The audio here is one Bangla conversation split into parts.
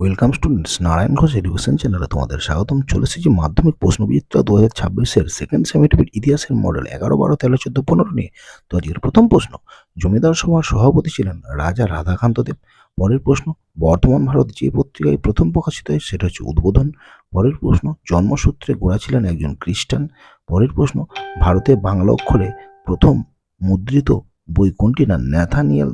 Welcome students Narayan Ghosh education চ্যানেলে তোমাদের স্বাগতম। চলে এসেছি মাধ্যমিক প্রশ্নবিচিত্রা দু হাজার ছাব্বিশের সেকেন্ড সেমিটিভির ইতিহাসের মডেল এগারো, বারো, তেরো, চোদ্দ, পনেরো নিয়ে। তো আজকের প্রথম প্রশ্ন, জমিদার সভার সভাপতি ছিলেন রাজা রাধাকান্ত দেব। পরের প্রশ্ন, বর্তমান ভারত যে পত্রিকায় প্রথম প্রকাশিত হয় সেটা হচ্ছে উদ্বোধন। পরের প্রশ্ন, জন্মসূত্রে গোড়া ছিলেন একজন খ্রিস্টান। পরের প্রশ্ন, ভারতে বাংলা অক্ষরে প্রথম মুদ্রিত বই কোনটি না? ন্যাথানিয়াল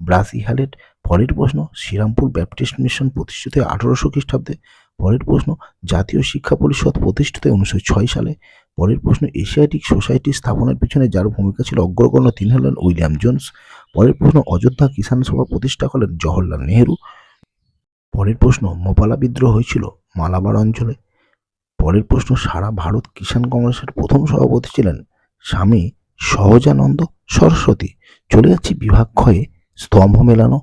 ব্রাসি হ্যালেট পরের প্রশ্ন, শ্রীরামপুর ব্যাপটিস্ট মিশন প্রতিষ্ঠিত আঠারোশো খ্রিস্টাব্দে। পরের প্রশ্ন, জাতীয় শিক্ষা পরিষদ প্রতিষ্ঠিত উনিশশো ছয় সালে। পরের প্রশ্ন, এশিয়াটিক সোসাইটি স্থাপনের পিছনে যার ভূমিকা ছিল অগ্রগণ্য তিনি হলেন উইলিয়াম জোন্স। পরের প্রশ্ন, অযোধ্যা কিষাণ সভা প্রতিষ্ঠা করেন জওহরলাল নেহেরু। পরের প্রশ্ন, মোপালা বিদ্রোহ হয়েছিল মালাবার অঞ্চলে। পরের প্রশ্ন, সারা ভারত কিষাণ কংগ্রেসের প্রথম সভাপতি ছিলেন স্বামী সহজানন্দ সরস্বতী। চলে যাচ্ছি বিভাগ ক্ষয়ে, স্তম্ভ মেলানো।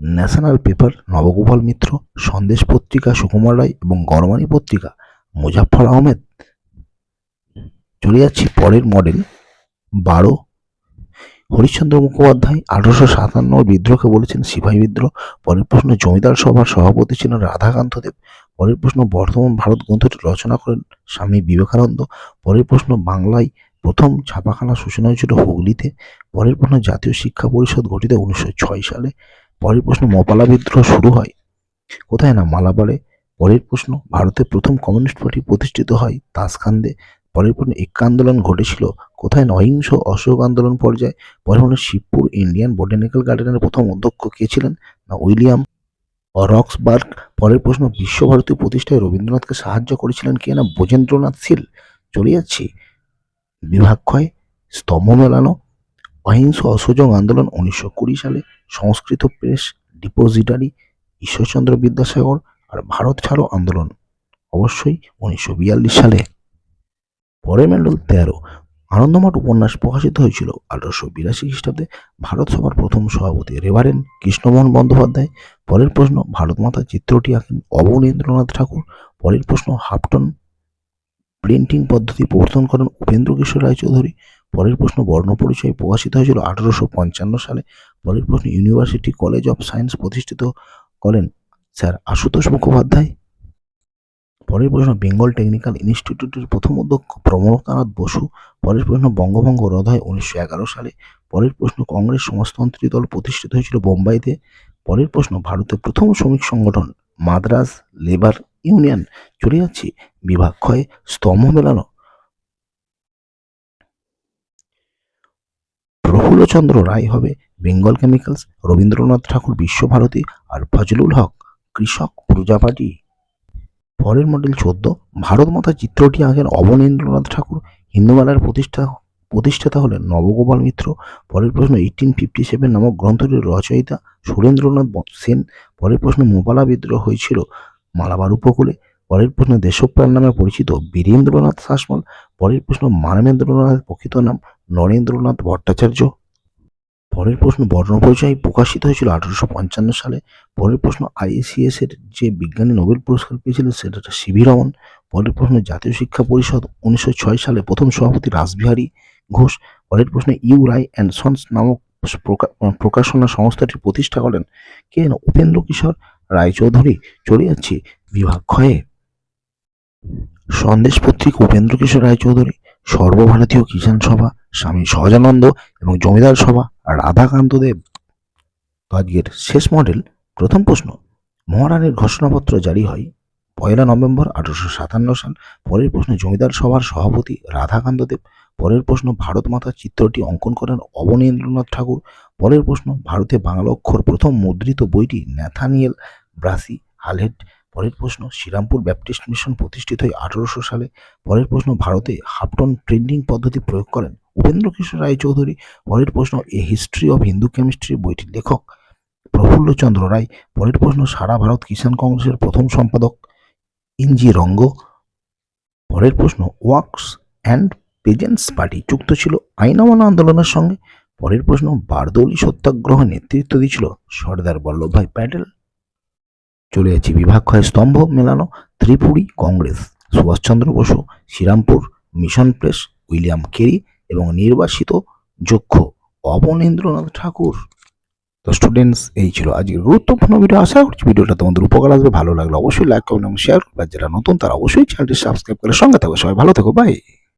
ন্যাশনাল পেপার, নবগোপাল মিত্র, সন্দেশ পত্রিকা, সুকুমার রায় এবং গরমানি পত্রিকা মুজাফর আহমেদ। চলে যাচ্ছি পরের মডেল বারো। হরিশ্চন্দ্র মুখোপাধ্যায়, আঠারোশো সাতান্ন বিদ্রোহকে বলেছেন সিপাহী বিদ্রোহ। পরের প্রশ্ন, জমিদার সভার সভাপতি ছিলেন রাধাকান্ত দেব। পরের প্রশ্ন, বর্তমান ভারত গ্রন্থটি রচনা করেন স্বামী বিবেকানন্দ। পরের প্রশ্ন, বাংলায় প্রথম ছাপাখানা সূচনা হয়েছিল হুগলিতে। পরের প্রশ্ন, জাতীয় শিক্ষা পরিষদ গঠিত উনিশশো ছয় সালে। পরের প্রশ্ন, মপালা বিদ্রোহ শুরু হয় কোথায় না মালাবারে পরের প্রশ্ন, ভারতের প্রথম কমিউনিস্ট পার্টি প্রতিষ্ঠিত হয় তাসখান্দে। পরের প্রশ্ন, এক্কা আন্দোলন ঘটেছিল কোথায় অহিংস অশোক আন্দোলন পর্যায়ে? পরের প্রশ্ন, শিবপুর ইন্ডিয়ান বোটানিক্যাল গার্ডেনের প্রথম অধ্যক্ষ কে ছিলেন? না, উইলিয়াম রক্সবার্গ। পরের প্রশ্ন, বিশ্বভারতী প্রতিষ্ঠায় রবীন্দ্রনাথকে সাহায্য করেছিলেন কে না? ব্রজেন্দ্রনাথ শীল। চলে যাচ্ছি। বিভাগ ক্ষয় স্তম্ভ মেলানো, অহিংস অসহযোগ আন্দোলন উনিশশো কুড়ি সালে সংস্কৃত প্রেস ডিপোজিটারি ঈশ্বরচন্দ্র বিদ্যাসাগর আর ভারত ছাড়ো আন্দোলন, অবশ্যই উনিশশো বিয়াল্লিশ সালে। পরের মণ্ডল তেরো, আনন্দমঠ উপন্যাস প্রকাশিত হয়েছিল আঠারোশো বিরাশি খ্রিস্টাব্দে ভারত সভার প্রথম সভাপতি রেভারেন কৃষ্ণমোহন বন্দ্যোপাধ্যায়, পরের প্রশ্ন ভারত মাতা চিত্রটি আঁকেন অবনীন্দ্রনাথ ঠাকুর, পরের প্রশ্ন হাফটন প্রিন্টিং পদ্ধতি প্রবর্তন করেন উপেন্দ্র কিশোর রায়চৌধুরী। পরের প্রশ্ন, বর্ণপরিচয় প্রকাশিত হয়েছিল আঠারোশো পঞ্চান্ন সালে। পরের প্রশ্ন ইউনিভার্সিটি কলেজ অফ সায়েন্স প্রতিষ্ঠিত করেন স্যার আশুতোষ মুখোপাধ্যায়। পরের প্রশ্ন বেঙ্গল টেকনিক্যাল ইনস্টিটিউটের প্রথম অধ্যক্ষ প্রমোদনাথ বসু। পরের প্রশ্ন, বঙ্গভঙ্গ রদ হয় উনিশশো এগারো সালে। পরের প্রশ্ন, কংগ্রেস সমাজতন্ত্রী দল প্রতিষ্ঠিত হয়েছিল বোম্বাইতে। পরের প্রশ্ন, ভারতের প্রথম শ্রমিক সংগঠন মাদ্রাজ লেবার ইউনিয়ন। চলে যাচ্ছে। বিভাগ ক্ষয়ে স্তম্ভ মেলানো। প্রফুল্লচন্দ্র রায় হবে বেঙ্গল কেমিক্যালস, রবীন্দ্রনাথ ঠাকুর বিশ্বভারতী আর ফজলুল হক, কৃষক প্রজাপাটি পরের মডেল চোদ্দ, ভারত মাতা চিত্রটি আঁকেন অবনীন্দ্রনাথ ঠাকুর। হিন্দু মেলার প্রতিষ্ঠা, প্রতিষ্ঠাতা হলেন নবগোপাল মিত্র। পরের প্রশ্ন এইটিন ফিফটি সেভেন নামক গ্রন্থটির রচয়িতা সুরেন্দ্রনাথ সেন। পরের প্রশ্ন মোপালা বিদ্রোহ হয়েছিল মালাবার উপকূলে, পরের প্রশ্ন দেশপ্রাণ নামে পরিচিত বীরেন্দ্রনাথ শাসমল, পরের প্রশ্ন মানবেন্দ্রনাথের প্রকৃত নাম নরেন্দ্রনাথ ভট্টাচার্য। পরের প্রশ্ন বর্ণপরিচয় প্রকাশিত হয়েছিল আঠারোশো পঞ্চান্ন সালে। পরের প্রশ্ন আইএসিএস এর যে বিজ্ঞানী নোবেল পুরস্কার পেয়েছিলেন সেটা সিভি রমন। পরের প্রশ্ন জাতীয় শিক্ষা পরিষদ উনিশশো ছয় সালে প্রথম সভাপতি রাসবিহারী ঘোষ। পরের প্রশ্ন ইউ রাই অ্যান্ড সন্স নামক প্রকা- প্রকাশনা সংস্থাটি প্রতিষ্ঠা করেন কে উপেন্দ্র কিশোর। রায়চৌধুরী চলে যাচ্ছে বিভাগ ক্ষয়ে সন্দেশ পত্রিক উপেন্দ্র কিশোর রায়চৌধুরী, সর্বভারতীয় কিষাণ সভা, স্বামী সহজানন্দ এবং জমিদার সভা, রাধাকান্ত দেব। তো আজকের শেষ মডেল, প্রথম প্রশ্ন, মহারানীর ঘোষণাপত্র জারি হয় পয়লা নভেম্বর আঠারোশো সাতান্ন সাল, পরের প্রশ্ন জমিদার সভার সভাপতি রাধাকান্ত দেব, পরের প্রশ্ন ভারত মাতার চিত্রটি অঙ্কন করেন অবনীন্দ্রনাথ ঠাকুর, পরের প্রশ্ন ভারতে বাংলা অক্ষর প্রথম মুদ্রিত বইটি ন্যাথানিয়েল ব্রাসি, হালহেড, পরের প্রশ্ন, শ্রীরামপুর ব্যাপটিস্ট মিশন প্রতিষ্ঠিত হয় আঠারোশো সালে, পরের প্রশ্ন, ভারতে হাফটন প্রিন্টিং পদ্ধতি প্রয়োগ করেন। উপেন্দ্র কিশোর রায়চৌধুরী পরের প্রশ্ন, a history of Hindu chemistry বইটির লেখক। প্রফুল্লচন্দ্র রায়, পরের প্রশ্ন, সারা ভারত কিষাণ কংগ্রেসের প্রথম সম্পাদক। ইনজি রঙ্গ, পরের প্রশ্ন ওয়ার্কস অ্যান্ড পেজেন্টস পার্টি যুক্ত ছিল আইন অমান্য আন্দোলনের সঙ্গে। পরের প্রশ্ন, বারদৌলি সত্যাগ্রহ নেতৃত্ব দিয়েছিল সর্দার বল্লভভাই প্যাটেল। চলে যাচ্ছি। বিভাগ ক্ষয় স্তম্ভ মেলানো Tripuri Congress. Subhashchandra Basu, Srirampur, mission press, William Carey এবং নির্বাসিত যক্ষ অবনীন্দ্রনাথ ঠাকুর। তো স্টুডেন্টস এই ছিল আজকের গুরুত্বপূর্ণ ভিডিও আশা করছি ভিডিওটা তোমাদের উপকার আসবে। ভালো লাগলে অবশ্যই লাইক করবেন এবং শেয়ার করবে। যারা নতুন, তারা অবশ্যই চ্যানেলটি সাবস্ক্রাইব করে সঙ্গে থাকবে। সবাই ভালো থাকো। বাই